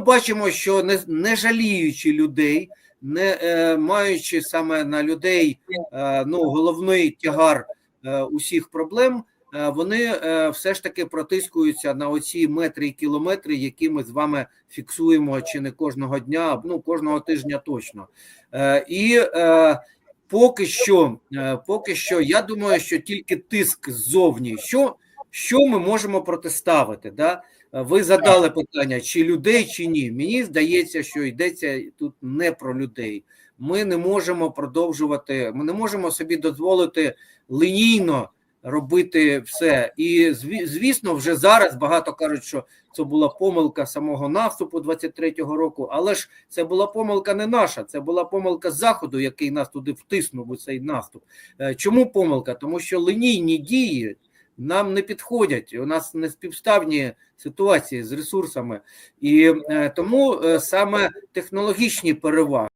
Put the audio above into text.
бачимо, що не, не жаліючи людей, не е, маючи саме на людей е, ну, головний тягар е, усіх проблем, е, вони е, все ж таки протискуються на оці метри і кілометри, які ми з вами фіксуємо чи не кожного дня, ну кожного тижня точно. Е, і е, поки що, е, поки що, я думаю, що тільки тиск ззовні, що, що ми можемо протиставити. Да? Ви задали питання, чи людей, чи ні. Мені здається, що йдеться тут не про людей. Ми не можемо продовжувати, ми не можемо собі дозволити лінійно робити все. І звісно, вже зараз багато кажуть, що це була помилка самого наступу 23-го року, але ж це була помилка не наша, це була помилка заходу, який нас туди втиснув у цей наступ. Е, Чому помилка? Тому що лінійні дії нам не підходять. У нас не співставні ситуації з ресурсами, і е, тому е, саме технологічні переваги.